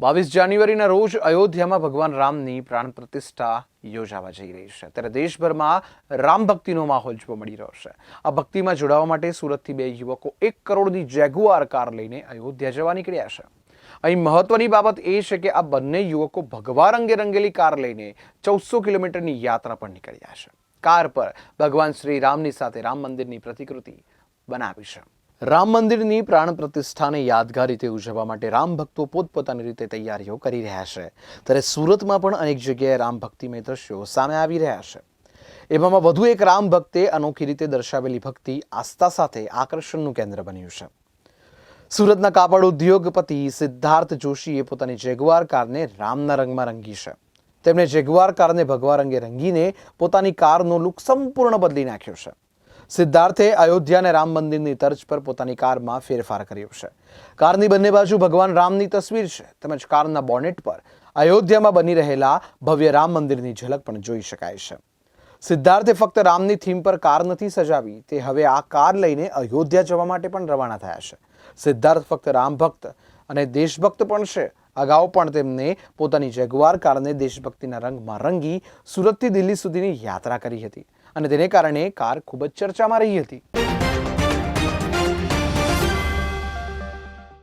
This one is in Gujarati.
બાવીસ જાન્યુઆરીના રોજ અયોધ્યામાં ભગવાન રામની પ્રાણ પ્રતિષ્ઠા યોજાવા જઈ રહી છે. ત્યારે દેશભરમાં રામ ભક્તિનો માહોલ જોવા મળી રહ્યો છે. આ ભક્તિમાં જોડાવા માટે સુરતથી બે યુવકો એક કરોડની જેગુઆર કાર લઈને અયોધ્યા જવા નીકળ્યા છે. અહીં મહત્વની બાબત એ છે કે આ બંને યુવકો ભગવા રંગે રંગેલી કાર લઈને ચૌદસો કિલોમીટરની યાત્રા પર નીકળ્યા છે. કાર પર ભગવાન શ્રી રામની સાથે રામ મંદિરની પ્રતિકૃતિ બનાવી છે. રામ મંદિરની પ્રાણ પ્રતિષ્ઠાને યાદગાર રીતે ઉજવવા માટે રામ ભક્તો પોતપોતાની રીતે તૈયારીઓ કરી રહ્યા છે. ત્યારે સુરતમાં પણ અનેક જગ્યાએ રામ ભક્તિમય દ્રશ્યો સામે આવી રહ્યા છે. એવામાં વધુ એક રામ ભક્તે અનોખી રીતે દર્શાવેલી ભક્તિ આસ્થા સાથે આકર્ષણનું કેન્દ્ર બન્યું છે. સુરતના કાપડ ઉદ્યોગપતિ સિદ્ધાર્થ જોશીએ પોતાની જેગુઆર કારને રામના રંગમાં રંગી છે. તેમણે જેગુઆર કારને ભગવા રંગે રંગીને પોતાની કારનો લુક સંપૂર્ણ બદલી નાખ્યો છે. સિદ્ધાર્થે અયોધ્યા અને રામ મંદિરની તર્જ પર પોતાની કારમાં ફેરફાર કર્યો છે. કારની બંને બાજુ ભગવાન રામની તસવીર છે, તેમજ કારના બોનેટ પર અયોધ્યામાં બની રહેલા ભવ્ય રામ મંદિરની ઝલક પણ જોઈ શકાય છે. સિદ્ધાર્થે ફક્ત રામની થીમ પર કાર નથી સજાવી, તે હવે આ કાર લઈને અયોધ્યા જવા માટે પણ રવાના થયા છે. સિદ્ધાર્થ ફક્ત રામ ભક્ત અને દેશભક્ત પણ છે. અગાઉ પણ તેમને પોતાની જેગુઆર કારને દેશભક્તિના રંગમાં રંગી સુરતથી દિલ્હી સુધીની યાત્રા કરી હતી. અને તેને કારણે કાર ખૂબ જ ચર્ચામાં રહી હતી.